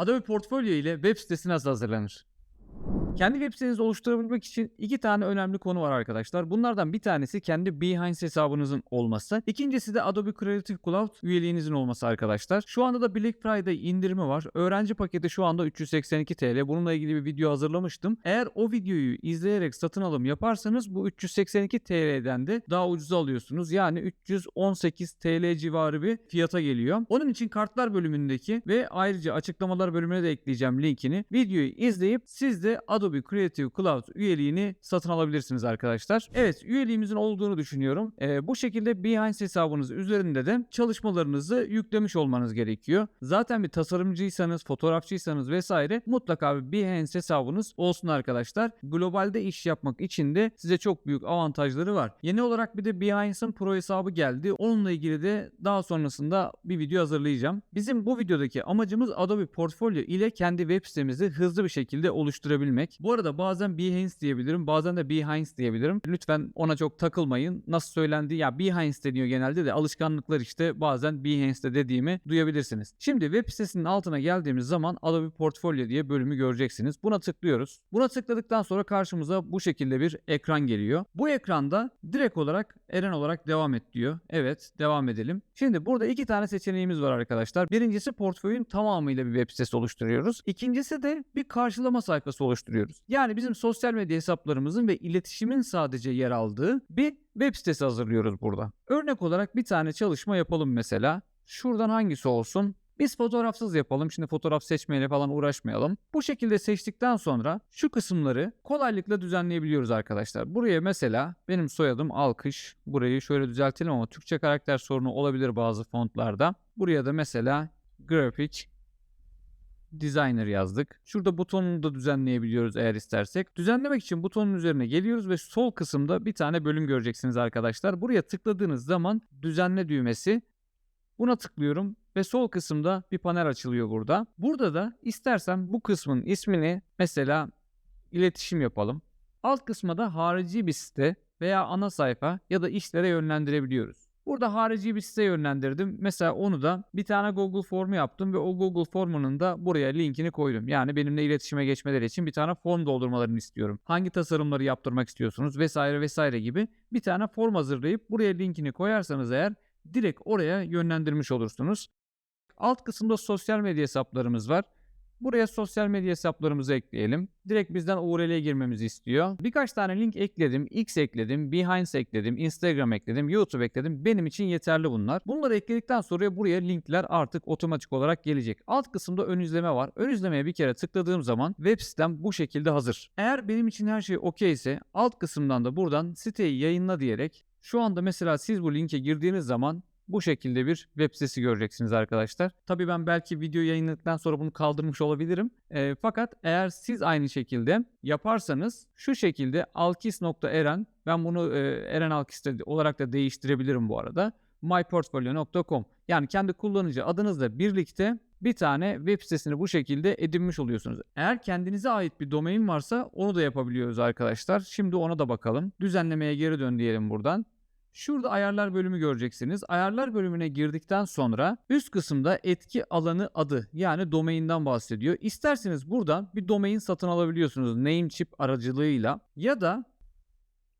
Adobe Portfolio ile web sitesi nasıl hazırlanır? Kendi web sitenizi oluşturabilmek için iki tane önemli konu var arkadaşlar. Bunlardan bir tanesi kendi Behance hesabınızın olması. İkincisi de Adobe Creative Cloud üyeliğinizin olması arkadaşlar. Şu anda da Black Friday indirimi var. Öğrenci paketi şu anda 382 TL. Bununla ilgili bir video hazırlamıştım. Eğer o videoyu izleyerek satın alım yaparsanız bu 382 TL'den de daha ucuza alıyorsunuz. Yani 318 TL civarı bir fiyata geliyor. Onun için kartlar bölümündeki ve ayrıca açıklamalar bölümüne de ekleyeceğim linkini. Videoyu izleyip siz de Adobe Creative Cloud üyeliğini satın alabilirsiniz arkadaşlar. Evet üyeliğimizin olduğunu düşünüyorum. Ee, bu şekilde Behance hesabınız üzerinde de çalışmalarınızı yüklemiş olmanız gerekiyor. Zaten bir tasarımcıysanız, fotoğrafçıysanız vesaire mutlaka bir Behance hesabınız olsun arkadaşlar. Globalde iş yapmak için de size çok büyük avantajları var. Yeni olarak bir de Behance'ın Pro hesabı geldi. Onunla ilgili de daha sonrasında bir video hazırlayacağım. Bizim bu videodaki amacımız Adobe Portfolio ile kendi web sitemizi hızlı bir şekilde oluşturabilmek. Bu arada bazen Behance diyebilirim, bazen de Behance diyebilirim. Lütfen ona çok takılmayın. Nasıl söylendiği ya Behance deniyor genelde de alışkanlıklar işte bazen Behance'de dediğimi duyabilirsiniz. Şimdi web sitesinin altına geldiğimiz zaman Adobe Portfolio diye bölümü göreceksiniz. Buna tıklıyoruz. Buna tıkladıktan sonra karşımıza bu şekilde bir ekran geliyor. Bu ekranda direkt olarak Eren olarak devam et diyor. Evet devam edelim. Şimdi burada iki tane seçeneğimiz var arkadaşlar. Birincisi portföyün tamamıyla bir web sitesi oluşturuyoruz. İkincisi de bir karşılama sayfası oluşturuyoruz. Yani bizim sosyal medya hesaplarımızın ve iletişimin sadece yer aldığı bir web sitesi hazırlıyoruz burada. Örnek olarak bir tane çalışma yapalım mesela. Şuradan hangisi olsun? Biz fotoğrafsız yapalım. Şimdi fotoğraf seçmeyle falan uğraşmayalım. Bu şekilde seçtikten sonra şu kısımları kolaylıkla düzenleyebiliyoruz arkadaşlar. Buraya mesela benim soyadım Alkış. Burayı şöyle düzeltelim ama Türkçe karakter sorunu olabilir bazı fontlarda. Buraya da mesela Graphic Designer yazdık. Şurada butonunu da düzenleyebiliyoruz eğer istersek. Düzenlemek için butonun üzerine geliyoruz ve sol kısımda bir tane bölüm göreceksiniz arkadaşlar. Buraya tıkladığınız zaman düzenle düğmesi Buna tıklıyorum ve sol kısımda bir panel açılıyor burada. Burada da istersen bu kısmın ismini mesela iletişim yapalım. Alt kısma da harici bir site veya ana sayfa ya da işlere yönlendirebiliyoruz. Burada harici bir site yönlendirdim. Mesela onu da bir tane Google formu yaptım ve o Google formunun da buraya linkini koydum. Yani benimle iletişime geçmeleri için bir tane form doldurmalarını istiyorum. Hangi tasarımları yaptırmak istiyorsunuz vesaire vesaire gibi bir tane form hazırlayıp buraya linkini koyarsanız eğer direkt oraya yönlendirmiş olursunuz. Alt kısımda sosyal medya hesaplarımız var. Buraya sosyal medya hesaplarımızı ekleyelim. Direkt bizden URL'ye girmemizi istiyor. Birkaç tane link ekledim. X ekledim, Behance ekledim, Instagram ekledim, YouTube ekledim. Benim için yeterli bunlar. Bunları ekledikten sonra buraya linkler artık otomatik olarak gelecek. Alt kısımda ön izleme var. Ön izlemeye bir kere tıkladığım zaman web sitem bu şekilde hazır. Eğer benim için her şey okey ise alt kısımdan da buradan siteyi yayınla diyerek şu anda mesela siz bu linke girdiğiniz zaman bu şekilde bir web sitesi göreceksiniz arkadaşlar. Tabii ben belki video yayınladıktan sonra bunu kaldırmış olabilirim. E, fakat eğer siz aynı şekilde yaparsanız şu şekilde alkis.eren ben bunu e, Eren Alkis olarak da değiştirebilirim bu arada. myportfolio.com yani kendi kullanıcı adınızla birlikte bir tane web sitesini bu şekilde edinmiş oluyorsunuz. Eğer kendinize ait bir domain varsa onu da yapabiliyoruz arkadaşlar. Şimdi ona da bakalım. Düzenlemeye geri dön diyelim buradan. Şurada ayarlar bölümü göreceksiniz. Ayarlar bölümüne girdikten sonra üst kısımda etki alanı adı yani domainden bahsediyor. İsterseniz buradan bir domain satın alabiliyorsunuz Namecheap aracılığıyla ya da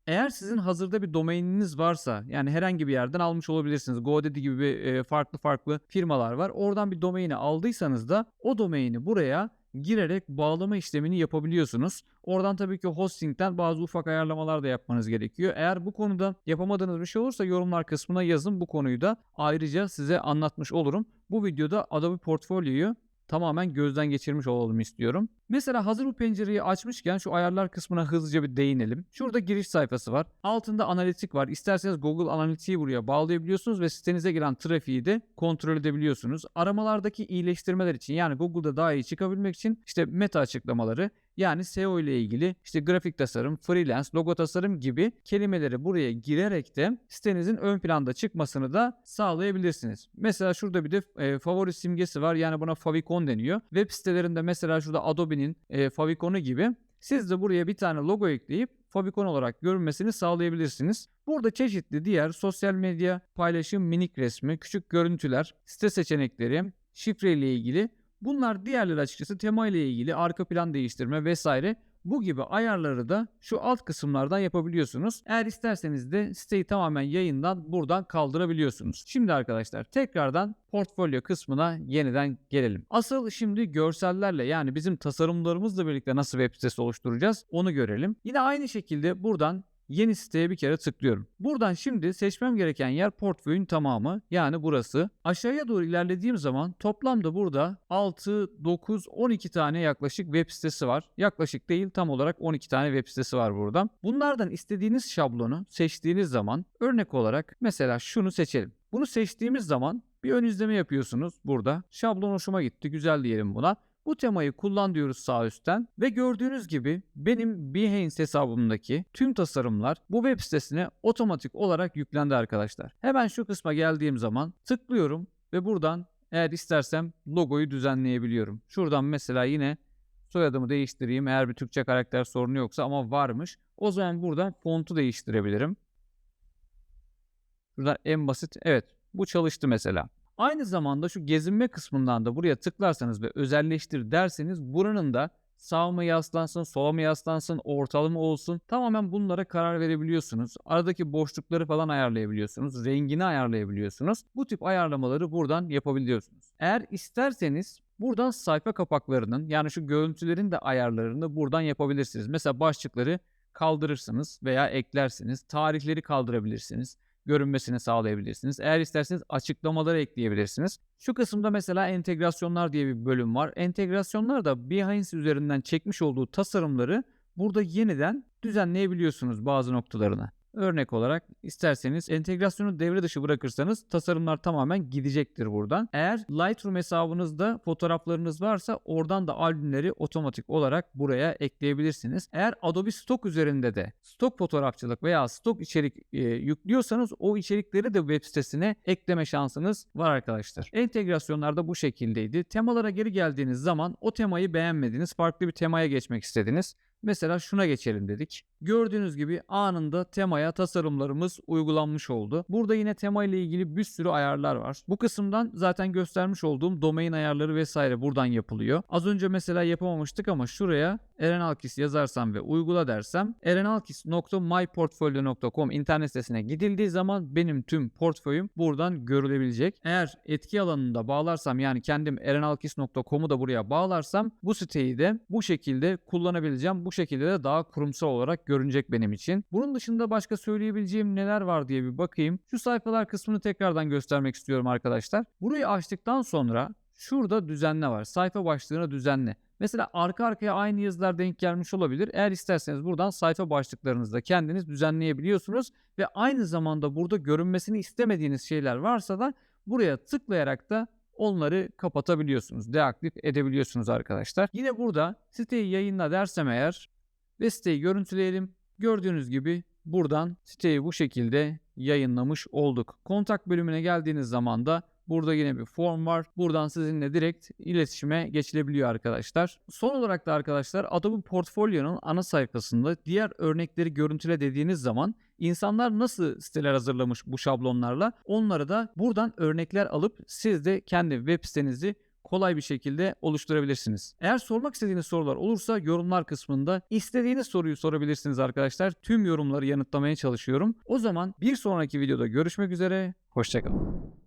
eğer sizin hazırda bir domaininiz varsa yani herhangi bir yerden almış olabilirsiniz. GoDaddy gibi e, farklı farklı firmalar var. Oradan bir domaini aldıysanız da o domaini buraya girerek bağlama işlemini yapabiliyorsunuz. Oradan tabii ki hosting'den bazı ufak ayarlamalar da yapmanız gerekiyor. Eğer bu konuda yapamadığınız bir şey olursa yorumlar kısmına yazın. Bu konuyu da ayrıca size anlatmış olurum. Bu videoda Adobe Portfolio'yu tamamen gözden geçirmiş olalım istiyorum. Mesela hazır bu pencereyi açmışken şu ayarlar kısmına hızlıca bir değinelim. Şurada giriş sayfası var. Altında analitik var. İsterseniz Google Analytics'i buraya bağlayabiliyorsunuz ve sitenize giren trafiği de kontrol edebiliyorsunuz. Aramalardaki iyileştirmeler için yani Google'da daha iyi çıkabilmek için işte meta açıklamaları yani SEO ile ilgili işte grafik tasarım, freelance, logo tasarım gibi kelimeleri buraya girerek de sitenizin ön planda çıkmasını da sağlayabilirsiniz. Mesela şurada bir de e, favori simgesi var. Yani buna favicon deniyor. Web sitelerinde mesela şurada Adobe'nin e, faviconu gibi siz de buraya bir tane logo ekleyip favicon olarak görünmesini sağlayabilirsiniz. Burada çeşitli diğer sosyal medya paylaşım minik resmi, küçük görüntüler, site seçenekleri, şifre ile ilgili Bunlar diğerleri açıkçası tema ile ilgili arka plan değiştirme vesaire bu gibi ayarları da şu alt kısımlardan yapabiliyorsunuz. Eğer isterseniz de siteyi tamamen yayından buradan kaldırabiliyorsunuz. Şimdi arkadaşlar tekrardan portfolyo kısmına yeniden gelelim. Asıl şimdi görsellerle yani bizim tasarımlarımızla birlikte nasıl web sitesi oluşturacağız onu görelim. Yine aynı şekilde buradan yeni siteye bir kere tıklıyorum. Buradan şimdi seçmem gereken yer portföyün tamamı yani burası. Aşağıya doğru ilerlediğim zaman toplamda burada 6, 9, 12 tane yaklaşık web sitesi var. Yaklaşık değil tam olarak 12 tane web sitesi var burada. Bunlardan istediğiniz şablonu seçtiğiniz zaman örnek olarak mesela şunu seçelim. Bunu seçtiğimiz zaman bir ön izleme yapıyorsunuz burada. Şablon hoşuma gitti güzel diyelim buna. Bu temayı kullan diyoruz sağ üstten ve gördüğünüz gibi benim Behance hesabımdaki tüm tasarımlar bu web sitesine otomatik olarak yüklendi arkadaşlar. Hemen şu kısma geldiğim zaman tıklıyorum ve buradan eğer istersem logoyu düzenleyebiliyorum. Şuradan mesela yine soyadımı değiştireyim eğer bir Türkçe karakter sorunu yoksa ama varmış. O zaman buradan fontu değiştirebilirim. Şuradan en basit evet bu çalıştı mesela. Aynı zamanda şu gezinme kısmından da buraya tıklarsanız ve özelleştir derseniz buranın da sağ mı yaslansın, sola mı yaslansın, ortalı mı olsun tamamen bunlara karar verebiliyorsunuz. Aradaki boşlukları falan ayarlayabiliyorsunuz. Rengini ayarlayabiliyorsunuz. Bu tip ayarlamaları buradan yapabiliyorsunuz. Eğer isterseniz buradan sayfa kapaklarının yani şu görüntülerin de ayarlarını buradan yapabilirsiniz. Mesela başlıkları kaldırırsınız veya eklersiniz. Tarihleri kaldırabilirsiniz görünmesini sağlayabilirsiniz. Eğer isterseniz açıklamaları ekleyebilirsiniz. Şu kısımda mesela entegrasyonlar diye bir bölüm var. Entegrasyonlar da Behance üzerinden çekmiş olduğu tasarımları burada yeniden düzenleyebiliyorsunuz bazı noktalarına. Örnek olarak isterseniz entegrasyonu devre dışı bırakırsanız tasarımlar tamamen gidecektir buradan. Eğer Lightroom hesabınızda fotoğraflarınız varsa oradan da albümleri otomatik olarak buraya ekleyebilirsiniz. Eğer Adobe Stock üzerinde de stok fotoğrafçılık veya stok içerik e, yüklüyorsanız o içerikleri de web sitesine ekleme şansınız var arkadaşlar. Entegrasyonlar da bu şekildeydi. Temalara geri geldiğiniz zaman o temayı beğenmediniz, farklı bir temaya geçmek istediniz. Mesela şuna geçelim dedik. Gördüğünüz gibi anında temaya tasarımlarımız uygulanmış oldu. Burada yine tema ile ilgili bir sürü ayarlar var. Bu kısımdan zaten göstermiş olduğum domain ayarları vesaire buradan yapılıyor. Az önce mesela yapamamıştık ama şuraya Eren Alkis yazarsam ve uygula dersem erenalkis.myportfolio.com internet sitesine gidildiği zaman benim tüm portföyüm buradan görülebilecek. Eğer etki alanında bağlarsam yani kendim erenalkis.com'u da buraya bağlarsam bu siteyi de bu şekilde kullanabileceğim. Bu şekilde de daha kurumsal olarak görünecek benim için. Bunun dışında başka söyleyebileceğim neler var diye bir bakayım. Şu sayfalar kısmını tekrardan göstermek istiyorum arkadaşlar. Burayı açtıktan sonra şurada düzenle var. Sayfa başlığına düzenle. Mesela arka arkaya aynı yazılar denk gelmiş olabilir. Eğer isterseniz buradan sayfa başlıklarınızda kendiniz düzenleyebiliyorsunuz ve aynı zamanda burada görünmesini istemediğiniz şeyler varsa da buraya tıklayarak da onları kapatabiliyorsunuz. Deaktif edebiliyorsunuz arkadaşlar. Yine burada siteyi yayınla dersem eğer ve siteyi görüntüleyelim. Gördüğünüz gibi buradan siteyi bu şekilde yayınlamış olduk. Kontak bölümüne geldiğiniz zaman da Burada yine bir form var. Buradan sizinle direkt iletişime geçilebiliyor arkadaşlar. Son olarak da arkadaşlar Adobe Portfolio'nun ana sayfasında diğer örnekleri görüntüle dediğiniz zaman insanlar nasıl siteler hazırlamış bu şablonlarla onları da buradan örnekler alıp siz de kendi web sitenizi kolay bir şekilde oluşturabilirsiniz. Eğer sormak istediğiniz sorular olursa yorumlar kısmında istediğiniz soruyu sorabilirsiniz arkadaşlar. Tüm yorumları yanıtlamaya çalışıyorum. O zaman bir sonraki videoda görüşmek üzere. Hoşçakalın.